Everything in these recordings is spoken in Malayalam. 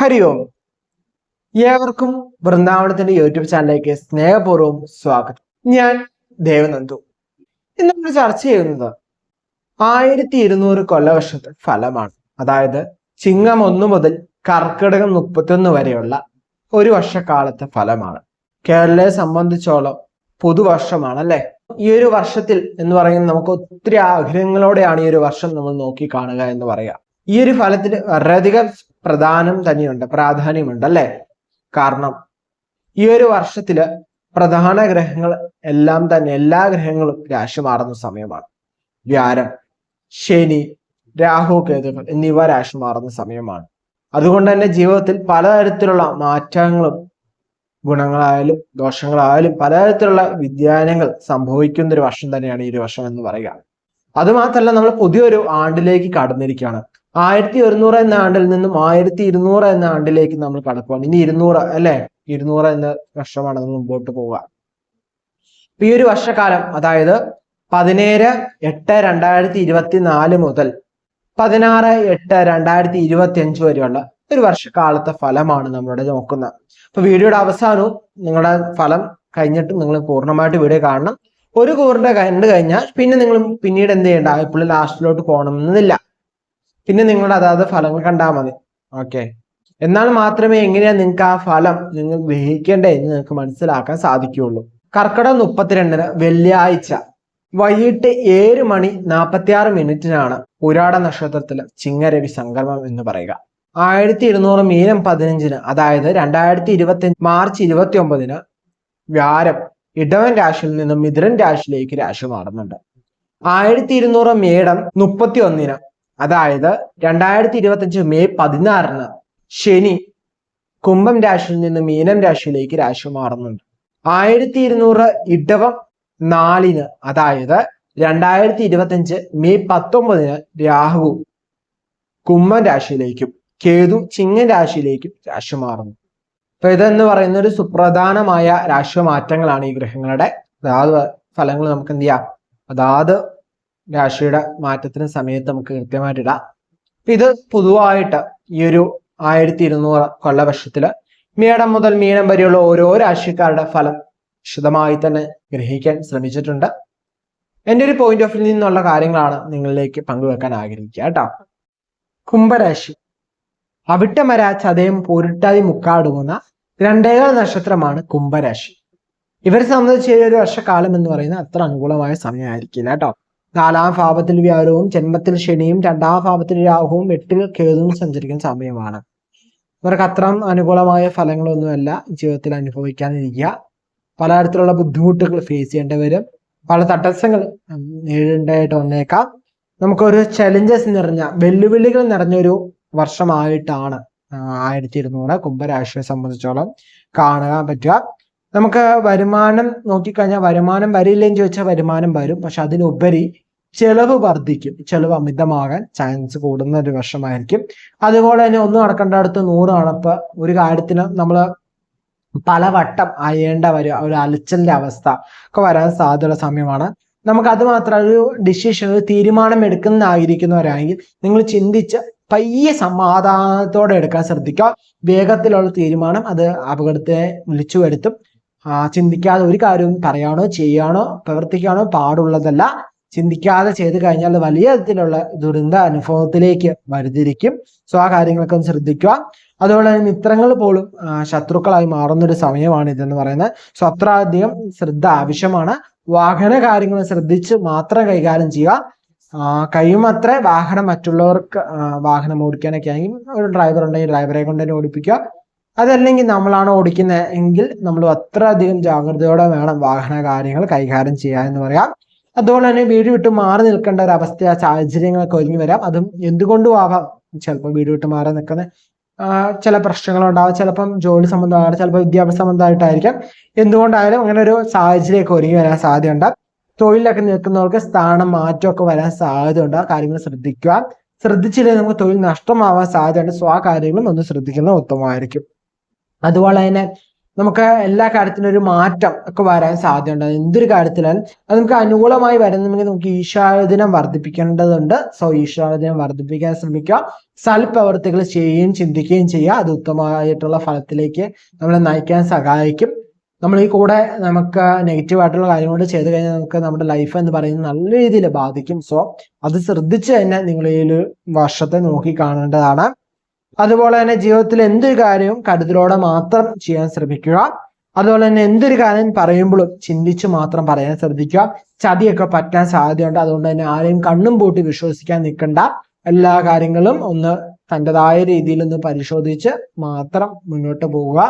ഹരി ഓം ഏവർക്കും വൃന്ദാവനത്തിന്റെ യൂട്യൂബ് ചാനലിലേക്ക് സ്നേഹപൂർവം സ്വാഗതം. ഞാൻ ദേവനന്ദു. ഇന്ന് നമ്മൾ ചർച്ച ചെയ്യുന്നത് ആയിരത്തി ഇരുന്നൂറ് കൊല്ലവർഷത്തെ ഫലമാണ്. അതായത് ചിങ്ങം ഒന്നു മുതൽ കർക്കിടകം മുപ്പത്തൊന്ന് വരെയുള്ള ഒരു വർഷക്കാലത്തെ ഫലമാണ്. കേരളയെ സംബന്ധിച്ചോളം പുതുവർഷമാണ് അല്ലെ ഈ ഒരു വർഷത്തിൽ എന്ന് പറയുന്നത് നമുക്ക് ഒത്തിരി ആഗ്രഹങ്ങളോടെയാണ് ഈ ഒരു വർഷം നമ്മൾ നോക്കി കാണുക എന്ന് പറയാം. ഈ ഒരു ഫലത്തിന് വളരെയധികം പ്രധാനം തന്നെയുണ്ട് പ്രാധാന്യമുണ്ട് അല്ലെ? കാരണം ഈ ഒരു വർഷത്തിൽ പ്രധാന ഗ്രഹങ്ങൾ എല്ലാം തന്നെ എല്ലാ ഗ്രഹങ്ങളും രാശി മാറുന്ന സമയമാണ്. വ്യാരം ശനി രാഹു കേതുക്കൾ എന്നിവ രാശി മാറുന്ന സമയമാണ്. അതുകൊണ്ട് തന്നെ ജീവിതത്തിൽ പലതരത്തിലുള്ള മാറ്റങ്ങളും ഗുണങ്ങളായാലും ദോഷങ്ങളായാലും പലതരത്തിലുള്ള വ്യതിയാനങ്ങൾ സംഭവിക്കുന്ന ഒരു വർഷം തന്നെയാണ് ഈ ഒരു വർഷം എന്ന് പറയുക. അതുമാത്രമല്ല നമ്മൾ പുതിയൊരു ആണ്ടിലേക്ക് കടന്നിരിക്കുകയാണ്. ആയിരത്തി ഒരുന്നൂറ് എന്ന ആണ്ടിൽ നിന്നും ആയിരത്തി ഇരുന്നൂറ് എന്ന ആണ്ടിലേക്ക് നമ്മൾ കടക്കുകയാണ് ഇനി ഇരുന്നൂറ് അല്ലെ? ഇരുന്നൂറ് എന്ന വർഷമാണ് നമ്മൾ മുമ്പോട്ട് പോവുക. ഈ ഒരു വർഷക്കാലം അതായത് പതിനേഴ് എട്ട് രണ്ടായിരത്തി ഇരുപത്തി നാല് മുതൽ പതിനാറ് എട്ട് രണ്ടായിരത്തി ഇരുപത്തി അഞ്ച് വരെയുള്ള ഒരു വർഷക്കാലത്തെ ഫലമാണ് നമ്മളിവിടെ നോക്കുന്നത്. അപ്പൊ വീഡിയോയുടെ അവസാനവും നിങ്ങളുടെ ഫലം കഴിഞ്ഞിട്ട് നിങ്ങൾ പൂർണമായിട്ട് വീഡിയോ കാണണം. ഒരു കൂറിന്റെ കണ്ടു കഴിഞ്ഞാൽ പിന്നെ നിങ്ങൾ പിന്നീട് എന്ത് ചെയ്യണ്ട? ഇപ്പോൾ ലാസ്റ്റിലോട്ട് പോകണമെന്നില്ല. പിന്നെ നിങ്ങൾ അതാത് ഫലങ്ങൾ കണ്ടാൽ മതി. ഓക്കെ എന്നാൽ മാത്രമേ എങ്ങനെയാ നിങ്ങൾക്ക് ആ ഫലം നിങ്ങൾ ഗ്രഹിക്കേണ്ടേ എന്ന് നിങ്ങൾക്ക് മനസ്സിലാക്കാൻ സാധിക്കുകയുള്ളൂ. കർക്കിടകം മുപ്പത്തിരണ്ടിന് വെള്ളിയാഴ്ച വൈകിട്ട് ഏഴ് മണി നാൽപ്പത്തി ആറ് മിനിറ്റിനാണ് പുരാട നക്ഷത്രത്തിലെ ചിങ്ങരവി സംക്രമം എന്ന് പറയുക. ആയിരത്തി ഇരുന്നൂറ് മീനം പതിനഞ്ചിന് അതായത് രണ്ടായിരത്തി ഇരുപത്തി മാർച്ച് ഇരുപത്തി ഒമ്പതിന് വ്യാരം ഇടവൻ രാശിയിൽ നിന്നും മിഥുരൻ രാശിയിലേക്ക് രാശി മാറുന്നുണ്ട്. ആയിരത്തി ഇരുന്നൂറ് മേടം മുപ്പത്തി ഒന്നിന് അതായത് രണ്ടായിരത്തി ഇരുപത്തി അഞ്ച് മെയ് പതിനാറിന് ശനി കുംഭം രാശിയിൽ നിന്ന് മീനം രാശിയിലേക്ക് രാശി മാറുന്നുണ്ട്. ആയിരത്തി ഇരുന്നൂറ് ഇടവം നാലിന് അതായത് രണ്ടായിരത്തി ഇരുപത്തി അഞ്ച് മെയ് പത്തൊമ്പതിന് രാഹു കുംഭം രാശിയിലേക്കും കേതു ചിങ്ങൻ രാശിയിലേക്കും രാശി മാറുന്നു. അപ്പൊ ഇതെന്ന് പറയുന്ന ഒരു സുപ്രധാനമായ രാശി മാറ്റങ്ങളാണ് ഈ ഗ്രഹങ്ങളുടെ. അതാത് ഫലങ്ങൾ നമുക്ക് എന്ത് ചെയ്യാം? അതാത് രാശിയുടെ മാറ്റത്തിന് സമയത്ത് നമുക്ക് കൃത്യമായിട്ട് ഇടാം. ഇത് പൊതുവായിട്ട് ഈ ഒരു ആയിരത്തി ഇരുന്നൂറ് കൊല്ലവർഷത്തിൽ മീടം മുതൽ മീനം വരെയുള്ള ഓരോ രാശിക്കാരുടെ ഫലം വിശദമായി തന്നെ ഗ്രഹിക്കാൻ ശ്രമിച്ചിട്ടുണ്ട്. എന്റെ ഒരു പോയിന്റ് ഓഫ് വ്യൂ നിന്നുള്ള കാര്യങ്ങളാണ് നിങ്ങളിലേക്ക് പങ്കുവെക്കാൻ ആഗ്രഹിക്കുക കേട്ടോ. കുംഭരാശി. അവിട്ടമര ചതയം പൊരുട്ടാതി മുക്കാടുങ്ങുന്ന രണ്ടേകാൽ നക്ഷത്രമാണ് കുംഭരാശി. ഇവരെ സംബന്ധിച്ച് ഒരു വർഷക്കാലം എന്ന് പറയുന്നത് അത്ര അനുകൂലമായ സമയമായിരിക്കില്ല കേട്ടോ. നാലാം ഭാവത്തിൽ വ്യാഴവും ജന്മത്തിൽ ശനിയും രണ്ടാം ഭാവത്തിൽ രാഹുവും എട്ടിൽ കേതുവും സഞ്ചരിക്കുന്ന സമയമാണ്. ഇവർക്ക് അത്ര അനുകൂലമായ ഫലങ്ങളൊന്നുമല്ല ജീവിതത്തിൽ അനുഭവിക്കാതിരിക്കുക പലതരത്തിലുള്ള ബുദ്ധിമുട്ടുകൾ ഫേസ് ചെയ്യേണ്ടി വരും. പല തടസ്സങ്ങൾ നേരിടേണ്ടതായിട്ട് വന്നേക്കാം. നമുക്കൊരു ചലഞ്ചസ് നിറഞ്ഞ വെല്ലുവിളികൾ നിറഞ്ഞൊരു വർഷമായിട്ടാണ് ആയിരത്തി ഇരുന്നൂറ് കുംഭരാശിയെ സംബന്ധിച്ചോളം കാണാൻ പറ്റുക. നമുക്ക് വരുമാനം നോക്കിക്കഴിഞ്ഞാൽ വരുമാനം വരില്ലെന്ന് ചോദിച്ചാൽ വരുമാനം വരും. പക്ഷെ അതിനുപരി ചെലവ് വർദ്ധിക്കും. ചെലവ് അമിതമാകാൻ ചാൻസ് കൂടുന്ന ഒരു വർഷമായിരിക്കും അതുപോലെ തന്നെ ഒന്നും നടക്കേണ്ടടുത്ത് നൂറ് നടപ്പ് ഒരു കാര്യത്തിന് നമ്മൾ അയയേണ്ട വരും. ഒരു അലച്ചലിന്റെ അവസ്ഥ ഒക്കെ വരാൻ സാധ്യതയുള്ള സമയമാണ്. നമുക്ക് അത് മാത്രം ഒരു ഡിസിഷൻ ഒരു തീരുമാനം എടുക്കുന്നതായിരിക്കുന്നവരാണെങ്കിൽ നിങ്ങൾ ചിന്തിച്ച് പയ്യെ സമാധാനത്തോടെ എടുക്കാൻ ശ്രദ്ധിക്കുക. വേഗത്തിലുള്ള തീരുമാനം അത് അപകടത്തെ വിളിച്ചു വരുത്തും ചിന്തിക്കാതെ ഒരു കാര്യവും പറയാനോ ചെയ്യാനോ പ്രവർത്തിക്കാനോ പാടുള്ളതല്ല. ചിന്തിക്കാതെ ചെയ്തു കഴിഞ്ഞാൽ വലിയ തരത്തിലുള്ള ദുരന്ത അനുഭവത്തിലേക്ക് വരുതിരിക്കും സോ ആ കാര്യങ്ങളൊക്കെ ഒന്ന് ശ്രദ്ധിക്കുക. അതുപോലെ തന്നെ മിത്രങ്ങൾ പോലും ശത്രുക്കളായി മാറുന്ന ഒരു സമയമാണ് ഇതെന്ന് പറയുന്നത്. സോ അത്ര അധികം ശ്രദ്ധ ആവശ്യമാണ്. വാഹന കാര്യങ്ങൾ ശ്രദ്ധിച്ച് മാത്രം കൈകാര്യം ചെയ്യുക. കഴിയുമത്ര വാഹനം മറ്റുള്ളവർക്ക് വാഹനം ഓടിക്കാനൊക്കെ ആണെങ്കിൽ ഒരു ഡ്രൈവർ ഉണ്ടെങ്കിൽ ഡ്രൈവറെ കൊണ്ട് തന്നെ ഓടിപ്പിക്കുക. അതല്ലെങ്കിൽ നമ്മളാണ് ഓടിക്കുന്നത് എങ്കിൽ നമ്മൾ അത്ര അധികം ജാഗ്രതയോടെ വേണം വാഹന കാര്യങ്ങൾ കൈകാര്യം ചെയ്യുക എന്ന് പറയാം. അതുപോലെ തന്നെ വീട് വിട്ട് മാറി നിൽക്കേണ്ട ഒരു അവസ്ഥ സാഹചര്യങ്ങളൊക്കെ ഒരുങ്ങി വരാം. അതും എന്തുകൊണ്ടും ആവാം. ചിലപ്പോൾ വീട് വിട്ട് മാറി നിൽക്കുന്ന ചില പ്രശ്നങ്ങളുണ്ടാവും. ചിലപ്പം ജോലി സംബന്ധമായിട്ട് ചിലപ്പോൾ വിദ്യാഭ്യാസ സംബന്ധമായിട്ടായിരിക്കാം. എന്തുകൊണ്ടായാലും അങ്ങനെ ഒരു സാഹചര്യമൊക്കെ ഒരുങ്ങി വരാൻ സാധ്യതയുണ്ട്. തൊഴിലൊക്കെ നിൽക്കുന്നവർക്ക് സ്ഥാനം മാറ്റമൊക്കെ വരാൻ സാധ്യതയുണ്ട്. ആ കാര്യങ്ങൾ ശ്രദ്ധിക്കുക. ശ്രദ്ധിച്ചില്ലെങ്കിൽ നമുക്ക് തൊഴിൽ നഷ്ടമാവാൻ സാധ്യതയുണ്ട്. സോ ആ കാര്യങ്ങളും ഒന്ന് ശ്രദ്ധിക്കുന്നത് ഉത്തമമായിരിക്കും. അതുപോലെ തന്നെ നമുക്ക് എല്ലാ കാര്യത്തിനും ഒരു മാറ്റം ഒക്കെ വരാൻ സാധ്യതയുണ്ട്. എന്തൊരു കാര്യത്തിലായാലും അത് നമുക്ക് അനുകൂലമായി വരുന്നുണ്ടെങ്കിൽ നമുക്ക് ഈശ്വരദിനം വർദ്ധിപ്പിക്കേണ്ടതുണ്ട്. സോ ഈശ്വരദിനം വർദ്ധിപ്പിക്കാൻ ശ്രമിക്കുക. സൽപ്രവർത്തികൾ ചെയ്യുകയും ചിന്തിക്കുകയും ചെയ്യുക. അത് ഉത്തമമായിട്ടുള്ള ഫലത്തിലേക്ക് നമ്മളെ നയിക്കാൻ സഹായിക്കും. നമ്മൾ ഈ കൂടെ നമുക്ക് നെഗറ്റീവ് ആയിട്ടുള്ള കാര്യങ്ങൾ ചെയ്ത് കഴിഞ്ഞാൽ നമുക്ക് നമ്മുടെ ലൈഫ് എന്ന് പറയുന്നത് നല്ല രീതിയിൽ ബാധിക്കും. സോ അത് ശ്രദ്ധിച്ച് തന്നെ നിങ്ങൾ ഈ ഒരു വർഷത്തെ നോക്കി കാണേണ്ടതാണ്. അതുപോലെ തന്നെ ജീവിതത്തിൽ എന്തൊരു കാര്യവും കരുതലോടെ മാത്രം ചെയ്യാൻ ശ്രമിക്കുക. അതുപോലെ തന്നെ എന്തൊരു കാര്യം പറയുമ്പോഴും ചിന്തിച്ച് മാത്രം പറയാൻ ശ്രദ്ധിക്കുക. ചതിയൊക്കെ പറ്റാൻ സാധ്യതയുണ്ട്. അതുകൊണ്ട് തന്നെ ആരെയും കണ്ണും പൂട്ടി വിശ്വസിക്കാൻ നിൽക്കണ്ട. എല്ലാ കാര്യങ്ങളും ഒന്ന് തന്റെതായ രീതിയിൽ ഒന്ന് പരിശോധിച്ച് മാത്രം മുന്നോട്ട് പോവുക.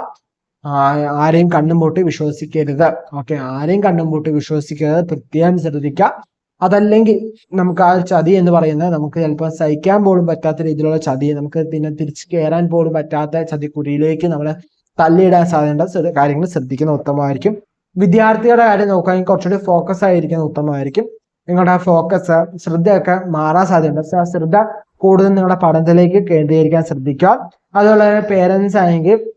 ആരെയും കണ്ണും പൂട്ടി വിശ്വസിക്കരുത്. ഓക്കെ ആരെയും കണ്ണും പൂട്ടി വിശ്വസിക്കരുത് പ്രത്യേകം ശ്രദ്ധിക്കുക. അതല്ലെങ്കിൽ നമുക്ക് ആ ചതി എന്ന് പറയുന്നത് നമുക്ക് ചിലപ്പോൾ സഹിക്കാൻ പോലും പറ്റാത്ത രീതിയിലുള്ള ചതി നമുക്ക് പിന്നെ തിരിച്ചു കയറാൻ പോലും പറ്റാത്ത ചതിക്കുരിയിലേക്ക് നമ്മളെ തള്ളിയിടാൻ സാധ്യത കാര്യങ്ങൾ ശ്രദ്ധിക്കുന്ന ഉത്തമമായിരിക്കും. വിദ്യാർത്ഥികളുടെ കാര്യം നോക്കുകയാണെങ്കിൽ കുറച്ചുകൂടി ഫോക്കസ് ആയിരിക്കുന്ന ഉത്തമമായിരിക്കും. നിങ്ങളുടെ ആ ഫോക്കസ് ശ്രദ്ധയൊക്കെ മാറാൻ സാധ്യതയുണ്ട്. ആ ശ്രദ്ധ കൂടുതൽ നിങ്ങളുടെ പഠനത്തിലേക്ക് കേന്ദ്രീകരിക്കാൻ ശ്രദ്ധിക്കുക. അതുപോലെ തന്നെ പേരൻസ് ആണെങ്കിൽ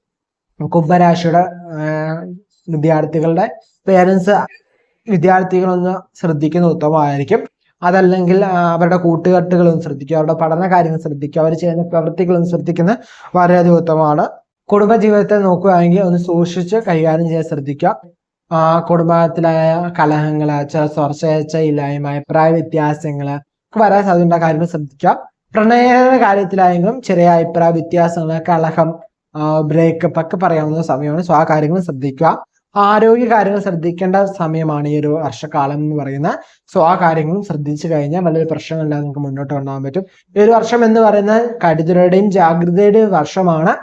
കുംഭരാശിയുടെ വിദ്യാർത്ഥികളുടെ പേരൻസ് വിദ്യാർത്ഥികളൊന്ന് ശ്രദ്ധിക്കുന്ന ഉത്തമമായിരിക്കും. അതല്ലെങ്കിൽ അവരുടെ കൂട്ടുകെട്ടുകളും ശ്രദ്ധിക്കുക അവരുടെ പഠന കാര്യങ്ങൾ ശ്രദ്ധിക്കുക അവർ ചെയ്യുന്ന പ്രവൃത്തികളും ശ്രദ്ധിക്കുന്നത് വളരെയധികം ഉത്തമമാണ്. കുടുംബജീവിതത്തെ നോക്കുകയാണെങ്കിൽ ഒന്ന് സൂക്ഷിച്ച് കൈകാര്യം ചെയ്യാൻ ശ്രദ്ധിക്കുക. കുടുംബത്തിലായ കലഹങ്ങൾ ചില സ്വർച്ചയച്ച ഇല്ലായ്മ അഭിപ്രായ വ്യത്യാസങ്ങൾ വരാൻ സാധ്യതയുള്ള കാര്യങ്ങൾ ശ്രദ്ധിക്കുക. പ്രണയന കാര്യത്തിലായെങ്കിലും ചെറിയ അഭിപ്രായ വ്യത്യാസങ്ങൾ കലഹം ബ്രേക്കപ്പ് ഒക്കെ പറയാവുന്ന സമയമാണ്. സോ ആ കാര്യങ്ങൾ ശ്രദ്ധിക്കുക. ആരോഗ്യ കാര്യങ്ങൾ ശ്രദ്ധിക്കേണ്ട സമയമാണ് ഈ ഒരു വർഷക്കാലം എന്ന് പറയുന്നത് സോ ആ കാര്യങ്ങളും ശ്രദ്ധിച്ചു കഴിഞ്ഞാൽ വലിയ പ്രശ്നങ്ങളില്ലാതെ നിങ്ങൾക്ക് മുന്നോട്ട് കൊണ്ടുപോകാൻ പറ്റും. ഈ ഒരു വർഷം എന്ന് പറയുന്ന കരുതലുടെയും ജാഗ്രതയുടെയും വർഷമാണ്.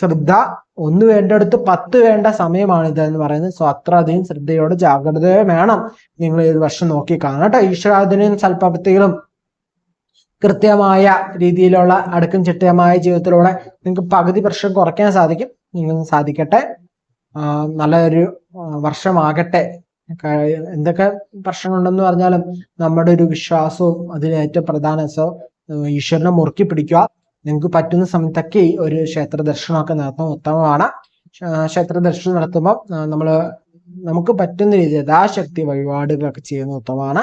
ശ്രദ്ധ ഒന്ന് വേണ്ടടുത്ത് പത്ത് വേണ്ട സമയമാണ് ഇത് എന്ന് പറയുന്നത്. സോ അത്ര അധികം ശ്രദ്ധയോടെ ജാഗ്രതയോ വേണം നിങ്ങൾ ഈ വർഷം നോക്കി കാണാം കേട്ടോ ഈശ്വരാധീനം സൽപ്രവൃത്തികളും കൃത്യമായ രീതിയിലുള്ള അടുക്കും ചിട്ടയമായ ജീവിതത്തിലൂടെ നിങ്ങൾക്ക് പകുതി പ്രശ്നം കുറയ്ക്കാൻ സാധിക്കും. നിങ്ങൾ സാധിക്കട്ടെ. നല്ലൊരു വർഷമാകട്ടെ. എന്തൊക്കെ പ്രശ്നങ്ങളുണ്ടെന്ന് പറഞ്ഞാലും നമ്മുടെ ഒരു വിശ്വാസവും അതിന് ഏറ്റവും പ്രധാന. സോ ഈശ്വരനെ മുറുക്കി പിടിക്കുക. നിങ്ങൾക്ക് പറ്റുന്ന സമയത്തൊക്കെ ഒരു ക്ഷേത്ര ദർശനമൊക്കെ നടത്തുന്നത് ഉത്തമമാണ്. ക്ഷേത്ര ദർശനം നടത്തുമ്പോൾ നമ്മൾ നമുക്ക് പറ്റുന്ന രീതിയിൽ യഥാശക്തി വഴിപാടുകളൊക്കെ ചെയ്യുന്നത് ഉത്തമമാണ്.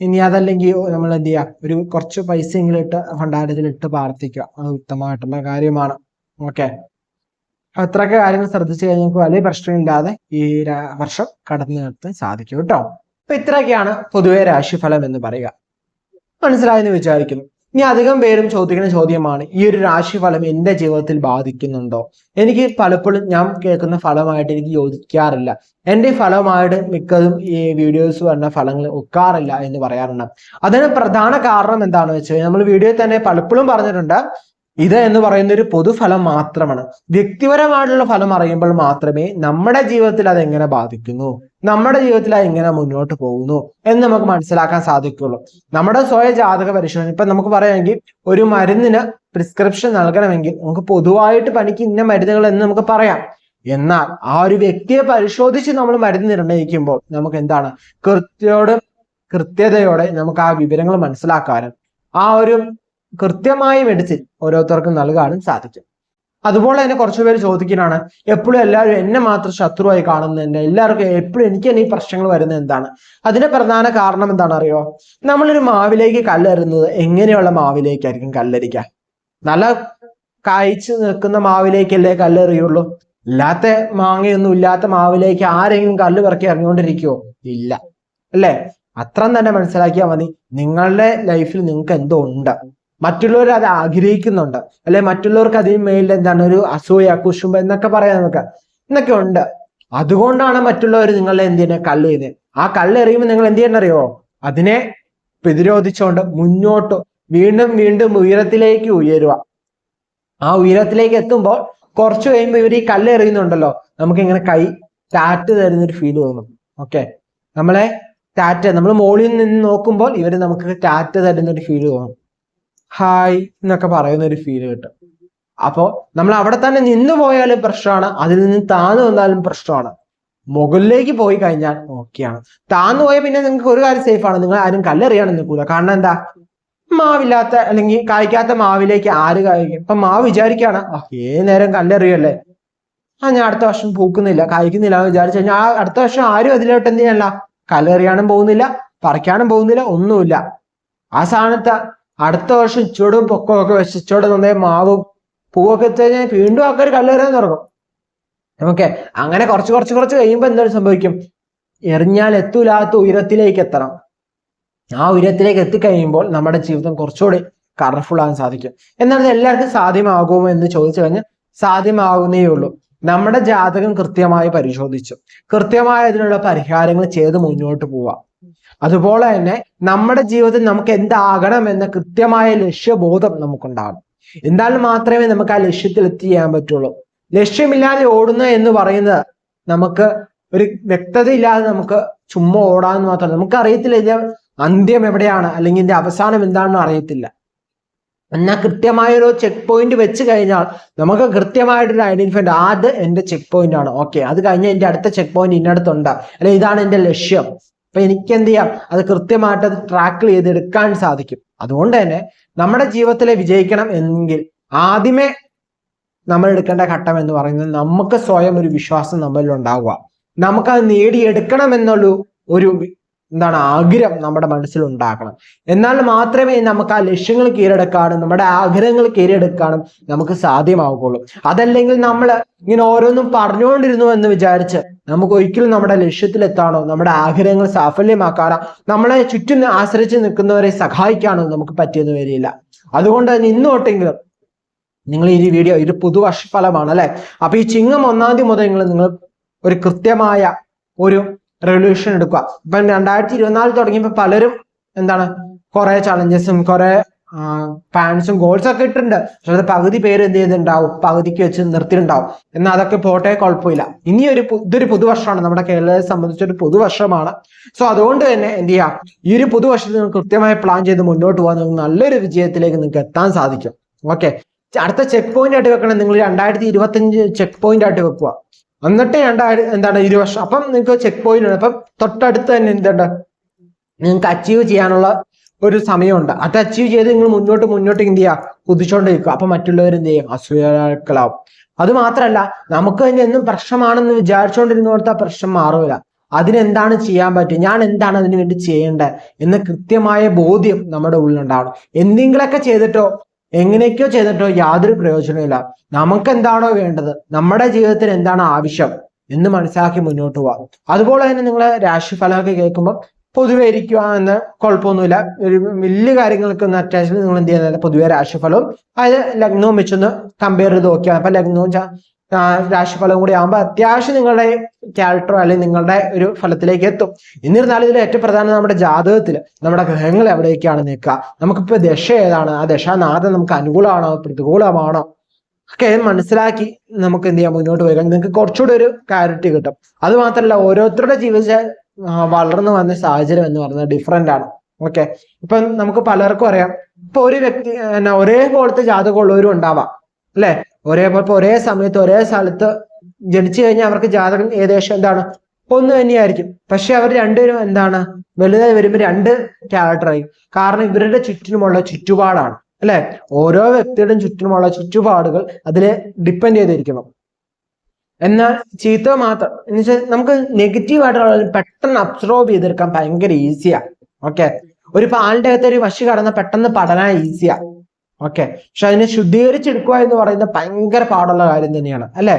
ഇനി അതല്ലെങ്കിൽ നമ്മൾ എന്ത് ചെയ്യുക? ഒരു കുറച്ച് പൈസ എങ്കിലും ഇട്ട് ഭണ്ഡാരത്തിൽ ഇട്ട് പ്രാർത്ഥിക്കുക. അത് ഉത്തമമായിട്ടുള്ള കാര്യമാണ്. ഓക്കെ. അത്രയൊക്കെ കാര്യങ്ങൾ ശ്രദ്ധിച്ചു കഴിഞ്ഞാൽ വലിയ പ്രശ്നമില്ലാതെ ഈ വർഷം കടന്നു നിർത്താൻ സാധിക്കും കേട്ടോ. അപ്പൊ ഇത്രയൊക്കെയാണ് പൊതുവെ രാശിഫലം എന്ന് പറയുക. മനസ്സിലായെന്ന് വിചാരിക്കുന്നു. ഇനി അധികം പേരും ചോദിക്കുന്ന ചോദ്യമാണ് ഈ ഒരു രാശിഫലം എന്റെ ജീവിതത്തിൽ ബാധിക്കുന്നുണ്ടോ? എനിക്ക് പലപ്പോഴും ഞാൻ കേൾക്കുന്ന ഫലമായിട്ട് എനിക്ക് യോജിക്കാറില്ല. എന്റെ ഫലമായിട്ട് മിക്കതും ഈ വീഡിയോസ് വരുന്ന ഫലങ്ങൾ ഒക്കാറില്ല എന്ന് പറയാറുണ്ട്. അതിന് പ്രധാന കാരണം എന്താണെന്ന് വെച്ചാൽ നമ്മൾ വീഡിയോയിൽ തന്നെ പലപ്പോഴും പറഞ്ഞിട്ടുണ്ട് ഇത് എന്ന് പറയുന്ന ഒരു പൊതുഫലം മാത്രമാണ്. വ്യക്തിപരമായിട്ടുള്ള ഫലം അറിയുമ്പോൾ മാത്രമേ നമ്മുടെ ജീവിതത്തിൽ അത് എങ്ങനെ ബാധിക്കുന്നു? നമ്മുടെ ജീവിതത്തിൽ അത് എങ്ങനെ മുന്നോട്ട് പോകുന്നു? എന്ന് നമുക്ക് മനസ്സിലാക്കാൻ സാധിക്കുള്ളൂ. നമ്മുടെ സ്വയ ജാതക പരിശോധന ഇപ്പൊ നമുക്ക് പറയുകയാണെങ്കിൽ ഒരു മരുന്നിന് പ്രിസ്ക്രിപ്ഷൻ നൽകണമെങ്കിൽ നമുക്ക് പൊതുവായിട്ട് പനിക്ക് ഇന്ന മരുന്നുകൾ എന്ന് നമുക്ക് പറയാം. എന്നാൽ ആ ഒരു വ്യക്തിയെ പരിശോധിച്ച് നമ്മൾ മരുന്ന് നിർണയിക്കുമ്പോൾ നമുക്ക് എന്താണ്? കൃത്യയോട് കൃത്യതയോടെ നമുക്ക് ആ വിവരങ്ങൾ മനസ്സിലാക്കാനും ആ ഒരു കൃത്യമായ മെഡിസിൻ ഓരോരുത്തർക്കും നൽകാനും സാധിക്കും. അതുപോലെ തന്നെ കുറച്ചു പേര് എപ്പോഴും എല്ലാവരും എന്നെ മാത്രം ശത്രുവായി കാണുന്നുണ്ട് എല്ലാവർക്കും എപ്പോഴും എനിക്ക് തന്നെ ഈ പ്രശ്നങ്ങൾ വരുന്നത് എന്താണ്? അതിന്റെ പ്രധാന കാരണം എന്താണ് അറിയോ? നമ്മളൊരു മാവിലേക്ക് കല്ലെറുന്നത് എങ്ങനെയുള്ള മാവിലേക്കായിരിക്കും കല്ലെറിക്കാൻ നല്ല കായ്ച്ചു നിൽക്കുന്ന മാവിലേക്കല്ലേ കല്ലെറിയുള്ളൂ? ഇല്ലാത്ത മാങ്ങയൊന്നും ഇല്ലാത്ത മാവിലേക്ക് ആരെങ്കിലും കല്ല് പിറക്കി ഇറങ്ങിക്കൊണ്ടിരിക്കുവോ ഇല്ല. അല്ലേ? അത്രം തന്നെ മനസ്സിലാക്കിയാൽ മതി. നിങ്ങളുടെ ലൈഫിൽ നിങ്ങൾക്ക് എന്തോ ഉണ്ട്. മറ്റുള്ളവർ അത് ആഗ്രഹിക്കുന്നുണ്ട്. അല്ലെ മറ്റുള്ളവർക്ക് അതിന് മേലിൽ എന്താണ് ഒരു അസൂയ കുശുമ്പ എന്നൊക്കെ പറയാം നമുക്ക് എന്നൊക്കെ ഉണ്ട്. അതുകൊണ്ടാണ് മറ്റുള്ളവർ നിങ്ങളെ എന്ത് ചെയ്യുന്നത് കല്ല് ചെയ്യുന്നത് ആ കല്ല് എറിയുമ്പോൾ നിങ്ങൾ എന്ത് ചെയ്യണം അറിയോ അതിനെ പ്രതിരോധിച്ചുകൊണ്ട് മുന്നോട്ട് വീണ്ടും വീണ്ടും ഉയരത്തിലേക്ക് ഉയരുക. ആ ഉയരത്തിലേക്ക് എത്തുമ്പോൾ കുറച്ച് കഴിയുമ്പോൾ ഇവർ ഈ കല്ല് എറിയുന്നുണ്ടല്ലോ നമുക്ക് ഇങ്ങനെ കൈ ടാറ്റ് തരുന്നൊരു ഫീൽ തോന്നും. ഓക്കെ നമ്മളെ ടാറ്റ് നമ്മൾ മുകളിൽ നിന്ന് നോക്കുമ്പോൾ ഇവർ നമുക്ക് ടാറ്റ് തരുന്നൊരു ഫീൽ തോന്നും. ഹായ് എന്നൊക്കെ പറയുന്ന ഒരു ഫീൽ കിട്ടും. അപ്പോൾ നമ്മൾ അവിടെ തന്നെ നിന്ന് പോയാലും പ്രശ്നമാണ്. അതിൽ നിന്ന് താന്നു വന്നാലും പ്രശ്നമാണ്. മുകളിലേക്ക് പോയി കഴിഞ്ഞാൽ ഓക്കെയാണ്. താന്നു പോയാൽ പിന്നെ നിങ്ങൾക്ക് ഒരു കാര്യം സേഫ് ആണ്. നിങ്ങൾ ആരും കല്ലെറിയാൻ നിൽക്കൂല. കാരണം എന്താ? മാവില്ലാത്ത അല്ലെങ്കിൽ കായ്ക്കാത്ത മാവിലേക്ക് ആര് കായ്ക്കും? ഇപ്പൊ മാവ് വിചാരിക്കാണ് ഏത് നേരം കല്ലെറിയല്ലേ? ആ ഞാൻ അടുത്ത വർഷം പൂക്കുന്നില്ല കായ്ക്കുന്നില്ല എന്ന് വിചാരിച്ചു കഴിഞ്ഞാൽ ആ അടുത്ത വർഷം ആരും അതിലോട്ട് എന്ത് ചെയ്യാനല്ല കല്ലെറിയാനും പോകുന്നില്ല പറിക്കാനും പോകുന്നില്ല ഒന്നുമില്ല. ആ സ്ഥാനത്ത് അടുത്ത വർഷം ഇച്ചോടും ഒക്കെ വെച്ച് ഇച്ചോട് നന്നായി മാവും പൂവൊക്കെ എത്തി കഴിഞ്ഞാൽ വീണ്ടും ആൾക്കാർ കല്ലെറിയാൻ തുടങ്ങും. ഓക്കെ അങ്ങനെ കുറച്ച് കുറച്ച് കുറച്ച് കഴിയുമ്പോൾ എന്താണ് സംഭവിക്കും? എറിഞ്ഞാൽ എത്തൂലാത്ത ഉയരത്തിലേക്ക് എത്തണം. ആ ഉയരത്തിലേക്ക് എത്തിക്കഴിയുമ്പോൾ നമ്മുടെ ജീവിതം കുറച്ചുകൂടി കളർഫുൾ ആകാൻ സാധിക്കും. എന്നാൽ ഇത് എല്ലാവർക്കും സാധ്യമാകുമോ എന്ന് ചോദിച്ചു കഴിഞ്ഞാൽ സാധ്യമാകുന്നേ ഉള്ളൂ. നമ്മുടെ ജാതകം കൃത്യമായി പരിശോധിച്ചു. കൃത്യമായ അതിനുള്ള പരിഹാരങ്ങൾ ചെയ്ത് മുന്നോട്ട് പോവാം. അതുപോലെ തന്നെ നമ്മുടെ ജീവിതത്തിൽ നമുക്ക് എന്താകണം എന്ന കൃത്യമായ ലക്ഷ്യബോധം നമുക്കുണ്ടാകും എന്നാൽ മാത്രമേ നമുക്ക് ആ ലക്ഷ്യത്തിൽ എത്തിയാൻ പറ്റുള്ളൂ. ലക്ഷ്യമില്ലാതെ ഓടുന്ന എന്ന് പറയുന്നത് നമുക്ക് ഒരു വ്യക്തതയില്ലാതെ നമുക്ക് ചുമ്മാ ഓടാന്ന് മാത്രം നമുക്ക് അറിയത്തില്ല ഇതിന്റെ അന്ത്യം എവിടെയാണ് അല്ലെങ്കിൽ ഇതിന്റെ അവസാനം എന്താണെന്ന് അറിയത്തില്ല. എന്നാൽ കൃത്യമായ ഒരു ചെക്ക് പോയിന്റ് വെച്ച് കഴിഞ്ഞാൽ നമുക്ക് കൃത്യമായിട്ടൊരു ഐഡന്റിഫൈ അത് എന്റെ ചെക്ക് പോയിന്റ് ആണ്. ഓക്കെ അത് കഴിഞ്ഞാൽ എന്റെ അടുത്ത ചെക്ക് പോയിന്റ് ഇന്നടത്തുണ്ട്. അല്ലെ ഇതാണ് എന്റെ ലക്ഷ്യം. അപ്പൊ എനിക്ക് എന്ത് ചെയ്യാം? അത് കൃത്യമായിട്ട് ട്രാക്ക് ചെയ്തെടുക്കാൻ സാധിക്കും. അതുകൊണ്ട് തന്നെ നമ്മുടെ ജീവിതത്തിലെ വിജയിക്കണം എങ്കിൽ ആദ്യമേ നമ്മൾ എടുക്കേണ്ട ഘട്ടം എന്ന് പറയുന്നത് നമുക്ക് സ്വയം ഒരു വിശ്വാസം നമ്മളിൽ ഉണ്ടാവുക. നമുക്കത് നേടിയെടുക്കണം എന്നുള്ള ഒരു എന്താണ് ആഗ്രഹം നമ്മുടെ മനസ്സിൽ ഉണ്ടാക്കണം എന്നാൽ മാത്രമേ നമുക്ക് ആ ലക്ഷ്യങ്ങൾ കീഴടക്കാനും നമ്മുടെ ആഗ്രഹങ്ങൾ കീഴടക്കാനും നമുക്ക് സാധ്യമാവുകയുള്ളൂ. അതല്ലെങ്കിൽ നമ്മൾ ഇങ്ങനെ ഓരോന്നും പറഞ്ഞുകൊണ്ടിരുന്നു എന്ന് വിചാരിച്ച് നമുക്ക് ഒരിക്കലും നമ്മുടെ ലക്ഷ്യത്തിലെത്താനോ നമ്മുടെ ആഗ്രഹങ്ങൾ സാഫല്യമാക്കാനോ നമ്മളെ ചുറ്റും ആശ്രയിച്ച് നിൽക്കുന്നവരെ സഹായിക്കാനോ നമുക്ക് പറ്റിയെന്ന് വരില്ല. അതുകൊണ്ട് തന്നെ ഇന്നോട്ടെങ്കിലും നിങ്ങൾ ഈ വീഡിയോ ഒരു പുതുവർഷ ഫലമാണ് അല്ലെ? അപ്പൊ ഈ ചിങ്ങം ഒന്നാം തീയതി മുതൽ നിങ്ങൾ നിങ്ങൾ ഒരു കൃത്യമായ ഒരു റെവല്യൂഷൻ എടുക്കുക. ഇപ്പം രണ്ടായിരത്തി ഇരുപത്തിനാല് തുടങ്ങിയപ്പോൾ പലരും എന്താണ് കുറെ ചലഞ്ചസും കുറെ പാൻസും ഗോൾസും ഒക്കെ ഇട്ടിട്ടുണ്ട്. പക്ഷെ അത് പകുതി പേര് എന്ത് ചെയ്തിട്ടുണ്ടാവും പകുതിക്ക് വെച്ച് നിർത്തിയിട്ടുണ്ടാവും. എന്നാൽ അതൊക്കെ പോട്ടെ കുഴപ്പമില്ല. ഇനി ഒരു ഇതൊരു പുതുവർഷമാണ്. നമ്മുടെ കേരളത്തെ സംബന്ധിച്ചൊരു പുതുവർഷമാണ്. സോ അതുകൊണ്ട് തന്നെ എന്ത് ചെയ്യാം ഈ ഒരു പുതുവർഷത്തിൽ നിങ്ങൾ കൃത്യമായി പ്ലാൻ ചെയ്ത് മുന്നോട്ട് പോകാൻ നിങ്ങൾക്ക് നല്ലൊരു വിജയത്തിലേക്ക് നിങ്ങൾക്ക് എത്താൻ സാധിക്കും. ഓക്കെ അടുത്ത ചെക്ക് പോയിന്റ് ആയിട്ട് വെക്കണം നിങ്ങൾ രണ്ടായിരത്തി ഇരുപത്തഞ്ച് ചെക്ക് പോയിന്റ് ആയിട്ട് വെക്കുക. എന്നിട്ട് രണ്ടായിരം എന്താണ് ഇരുവർഷം അപ്പം നിങ്ങൾക്ക് ചെക്ക് പോയിന്റ് ഉണ്ട്. അപ്പം തൊട്ടടുത്ത് തന്നെ എന്തുണ്ട്? നിങ്ങൾക്ക് അച്ചീവ് ചെയ്യാനുള്ള ഒരു സമയമുണ്ട്. അത് അച്ചീവ് ചെയ്ത് നിങ്ങൾ മുന്നോട്ട് മുന്നോട്ട് എന്ത് ചെയ്യുക? കുതിച്ചുകൊണ്ടിരിക്കുക അപ്പൊ മറ്റുള്ളവർ എന്ത് ചെയ്യും? അസൂയാക്കളാവും അത് മാത്രമല്ല നമുക്ക് തന്നെ എന്നും പ്രശ്നമാണെന്ന് വിചാരിച്ചുകൊണ്ടിരുന്നോടത്ത് ആ പ്രശ്നം മാറൂല. അതിനെന്താണ് ചെയ്യാൻ പറ്റും ഞാൻ എന്താണ് അതിനു വേണ്ടി ചെയ്യേണ്ടത്? എന്ന കൃത്യമായ ബോധ്യം നമ്മുടെ ഉള്ളിലുണ്ടാവണം. എന്തെങ്കിലുമൊക്കെ ചെയ്തിട്ടോ എങ്ങനെയൊക്കെയോ ചെയ്തിട്ടോ യാതൊരു പ്രയോജനമില്ല നമുക്ക് എന്താണോ വേണ്ടത്? നമ്മുടെ ജീവിതത്തിന് എന്താണ് ആവശ്യം എന്ന് മനസ്സിലാക്കി മുന്നോട്ട് പോവാം. അതുപോലെ തന്നെ നിങ്ങൾ രാശിഫലമൊക്കെ കേൾക്കുമ്പോൾ പൊതുവെ ഇരിക്കുക എന്ന് കുഴപ്പമൊന്നുമില്ല. ഒരു വലിയ കാര്യങ്ങൾക്കൊന്നും അറ്റാച്ച് നിങ്ങൾ എന്ത് ചെയ്യുന്നില്ല. പൊതുവെ രാശിഫലവും അതായത് ലഗ്നവും വെച്ചൊന്ന് കമ്പയർ ചെയ്ത് നോക്കിയാൽ അപ്പൊ ലഗ്നവും രാശിഫലവും കൂടി ആകുമ്പോൾ അത്യാവശ്യം നിങ്ങളുടെ ക്യാരക്ടറോ അല്ലെങ്കിൽ നിങ്ങളുടെ ഒരു ഫലത്തിലേക്ക് എത്തും. എന്നിരുന്നാലും ഇതിൽ ഏറ്റവും പ്രധാനം നമ്മുടെ ജാതകത്തിൽ നമ്മുടെ ഗ്രഹങ്ങൾ എവിടേക്കാണ് നിൽക്കുക? നമുക്കിപ്പോൾ ദശ ഏതാണ്? ആ ദശാനാഥം നമുക്ക് അനുകൂലമാണോ? പ്രതികൂലമാണോ? ഒക്കെ മനസ്സിലാക്കി നമുക്ക് എന്ത് ചെയ്യാം മുന്നോട്ട് പോയി നിങ്ങൾക്ക് കുറച്ചുകൂടി ഒരു ക്ലാരിറ്റി കിട്ടും. അത് മാത്രമല്ല ഓരോരുത്തരുടെ ജീവിത വളർന്നു വന്ന സാഹചര്യം എന്ന് പറയുന്നത് ഡിഫറെന്റ് ആണ്. ഓക്കെ ഇപ്പം നമുക്ക് പലർക്കും അറിയാം. ഇപ്പൊ ഒരു വ്യക്തി എന്നാ ഒരേപോലത്തെ ജാതകമുള്ളവരും ഉണ്ടാവാം. അല്ലെ? ഒരേപോലെ ഇപ്പൊ ഒരേ സമയത്ത് ഒരേ സ്ഥലത്ത് ജനിച്ചു കഴിഞ്ഞാൽ അവർക്ക് ജാതകം ഏകദേശം എന്താണ്? ഒന്ന് തന്നെയായിരിക്കും. പക്ഷെ അവർ രണ്ടുപേരും എന്താണ്? വലുതായി വരുമ്പോൾ രണ്ട് ക്യാരക്ടറായി കാരണം ഇവരുടെ ചുറ്റിനുമുള്ള ചുറ്റുപാടാണ്. അല്ലെ? ഓരോ വ്യക്തിയുടെയും ചുറ്റിനുമുള്ള ചുറ്റുപാടുകൾ അതിൽ ഡിപ്പെൻഡ് ചെയ്തിരിക്കണം. എന്നാൽ ചീത്ത മാത്രം. എന്ന് വെച്ചാൽ നമുക്ക് നെഗറ്റീവ് ആയിട്ടുള്ള പെട്ടെന്ന് അബ്സോർബ് ചെയ്തെടുക്കാൻ ഭയങ്കര ഈസിയാ ഓക്കെ ഒരു പാലിന്റെ അകത്ത് ഒരു വശി കടന്ന പെട്ടെന്ന് പഠന ഈസിയാ ഓക്കെ പക്ഷെ അതിനെ ശുദ്ധീകരിച്ചെടുക്കുക എന്ന് പറയുന്നത് ഭയങ്കര പാടുള്ള കാര്യം തന്നെയാണ്. അല്ലെ?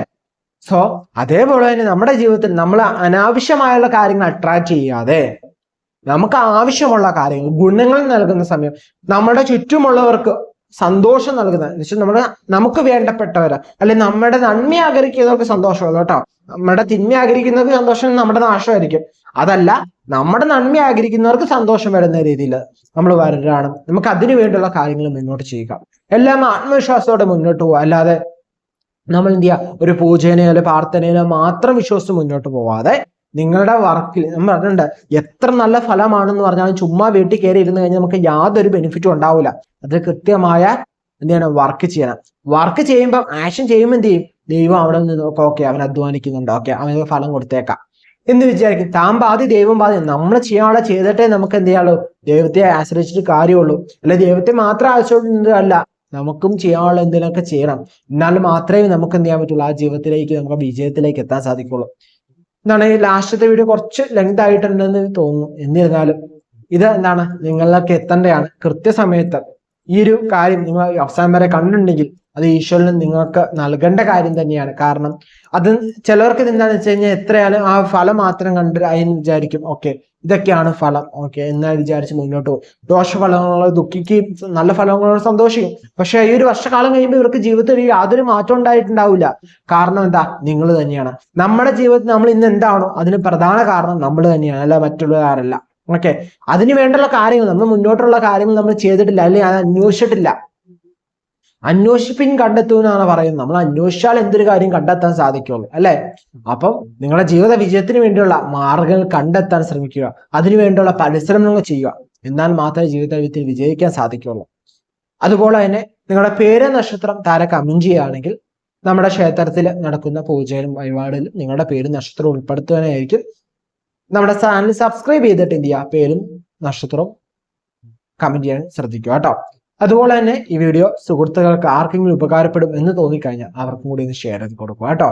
സോ അതേപോലെ തന്നെ നമ്മുടെ ജീവിതത്തിൽ നമ്മൾ അനാവശ്യമായുള്ള കാര്യങ്ങൾ അട്രാക്ട് ചെയ്യാതെ നമുക്ക് ആവശ്യമുള്ള കാര്യങ്ങൾ ഗുണങ്ങൾ നൽകുന്ന സമയം നമ്മുടെ ചുറ്റുമുള്ളവർക്ക് സന്തോഷം നൽകുന്നത്. നമ്മുടെ നമുക്ക് വേണ്ടപ്പെട്ടവര് അല്ലെ നമ്മുടെ നന്മ ആഗ്രഹിക്കുന്നവർക്ക് സന്തോഷമുള്ളൂ കേട്ടോ. നമ്മുടെ തിന്മ ആഗ്രഹിക്കുന്നവർക്ക് സന്തോഷം നമ്മുടെ നാശമായിരിക്കും. അതല്ല നമ്മുടെ നന്മ ആഗ്രഹിക്കുന്നവർക്ക് സന്തോഷം വരുന്ന രീതിയിൽ നമ്മൾ വരരാണ്. നമുക്ക് അതിനു വേണ്ടിയുള്ള കാര്യങ്ങൾ മുന്നോട്ട് ചെയ്യുക. എല്ലാം ആത്മവിശ്വാസത്തോടെ മുന്നോട്ട് പോവുക. അല്ലാതെ നമ്മൾ എന്ത് ചെയ്യുക? ഒരു പൂജേനയോ അല്ലെ പ്രാർത്ഥനയിലോ മാത്രം വിശ്വസിച്ച് മുന്നോട്ട് പോവാതെ നിങ്ങളുടെ വർക്കിൽ നമ്മൾ പറഞ്ഞിട്ടുണ്ട് എത്ര നല്ല ഫലമാണെന്ന് പറഞ്ഞാൽ ചുമ്മാ വീട്ടിൽ കയറി ഇരുന്ന് കഴിഞ്ഞാൽ നമുക്ക് യാതൊരു ബെനിഫിറ്റും ഉണ്ടാവില്ല. അത് കൃത്യമായ എന്താണ് വർക്ക് ചെയ്യണം. വർക്ക് ചെയ്യുമ്പോൾ ആക്ഷൻ ചെയ്യുമ്പോൾ എന്ത് ചെയ്യും? ദൈവം അവിടെ നിന്ന് നോക്കാം ഓക്കെ അവൻ അധ്വാനിക്കുന്നുണ്ട്. ഓക്കെ അവന് ഫലം കൊടുത്തേക്കാം. എന്ന് വിചാരിക്കും. താൻ ബാധി ദൈവം ബാധി നമ്മൾ ചെയ്യാനുള്ള ചെയ്തിട്ടേ നമുക്ക് എന്ത് ചെയ്യാളൂ ദൈവത്തെ ആശ്രയിച്ചിട്ട് കാര്യമുള്ളൂ. അല്ലെ ദൈവത്തെ മാത്രം ആശ്രയിച്ചിട്ടല്ല നമുക്കും ചെയ്യാനുള്ള എന്തെങ്കിലുമൊക്കെ ചെയ്യണം. എന്നാൽ മാത്രമേ നമുക്ക് എന്ത് ചെയ്യാൻ പറ്റുള്ളൂ? ആ ജീവിതത്തിലേക്ക് നമുക്ക് വിജയത്തിലേക്ക് എത്താൻ സാധിക്കുള്ളൂ. എന്താണ് ഈ ലാസ്റ്റത്തെ വീഡിയോ കുറച്ച് ലെങ്ത് ആയിട്ടുണ്ടെന്ന് തോന്നുന്നു. എന്നിരുന്നാലും ഇത് എന്താണ് നിങ്ങളിലേക്ക് എത്തേണ്ടതാണ്. കൃത്യസമയത്ത് ഈ ഒരു കാര്യം നിങ്ങൾ അവസാനം വരെ കണ്ടിട്ടുണ്ടെങ്കിൽ അത് ഈശ്വരന് നിങ്ങൾക്ക് നൽകേണ്ട കാര്യം തന്നെയാണ്. കാരണം അത് ചിലവർക്ക് എന്താണെന്ന് വെച്ച് കഴിഞ്ഞാൽ എത്രയാലും ആ ഫലം മാത്രം കണ്ട് അതിന് വിചാരിക്കും. ഓക്കെ ഇതൊക്കെയാണ് ഫലം. ഓക്കെ എന്ന് വിചാരിച്ച് മുന്നോട്ട് പോകും. ദോഷഫലങ്ങളോ ദുഃഖിക്കുകയും നല്ല ഫലങ്ങളോട് സന്തോഷിക്കും. പക്ഷെ ഈ ഒരു വർഷക്കാലം കഴിയുമ്പോൾ ഇവർക്ക് ജീവിതത്തിൽ യാതൊരു മാറ്റം ഉണ്ടായിട്ടുണ്ടാവില്ല. കാരണം എന്താ? നിങ്ങൾ തന്നെയാണ്. നമ്മുടെ ജീവിതത്തിൽ നമ്മൾ ഇന്ന് എന്താണോ അതിന് പ്രധാന കാരണം നമ്മൾ തന്നെയാണ് അല്ല മറ്റുള്ളവരല്ല ഓക്കെ അതിന് വേണ്ടുള്ള കാര്യങ്ങൾ നമ്മൾ മുന്നോട്ടുള്ള കാര്യങ്ങൾ നമ്മൾ ചെയ്തിട്ടില്ല അല്ലെങ്കിൽ അത് അന്വേഷിച്ചിട്ടില്ല. അന്വേഷിപ്പിൻ കണ്ടെത്തൂ എന്നാണ് പറയുന്നത്. നമ്മൾ അന്വേഷിച്ചാൽ എന്തൊരു കാര്യം കണ്ടെത്താൻ സാധിക്കുള്ളൂ അല്ലെ? അപ്പം നിങ്ങളുടെ ജീവിത വിജയത്തിന് വേണ്ടിയുള്ള മാർഗങ്ങൾ കണ്ടെത്താൻ ശ്രമിക്കുക. അതിനു വേണ്ടിയുള്ള പരിശ്രമങ്ങൾ ചെയ്യുക. എന്നാൽ മാത്രമേ ജീവിതത്തിൽ വിജയിക്കാൻ സാധിക്കുള്ളൂ. അതുപോലെ തന്നെ നിങ്ങളുടെ പേര് നക്ഷത്രം താര കമന്റ് ചെയ്യുകയാണെങ്കിൽ നമ്മുടെ ക്ഷേത്രത്തിൽ നടക്കുന്ന പൂജയിലും വഴിപാടിലും നിങ്ങളുടെ പേര് നക്ഷത്രം ഉൾപ്പെടുത്തുവാനായിരിക്കും. നമ്മുടെ ചാനൽ സബ്സ്ക്രൈബ് ചെയ്തിട്ട് എന്ത് പേരും നക്ഷത്രവും കമന്റ് ചെയ്യാൻ ശ്രദ്ധിക്കുക കേട്ടോ. അതുപോലെ തന്നെ ഈ വീഡിയോ സുഹൃത്തുക്കൾക്ക് ആർക്കെങ്കിലും ഉപകാരപ്പെടും എന്ന് തോന്നിക്കഴിഞ്ഞാൽ അവർക്കും കൂടി ഒന്ന് ഷെയർ ചെയ്ത് കൊടുക്കുക കേട്ടോ.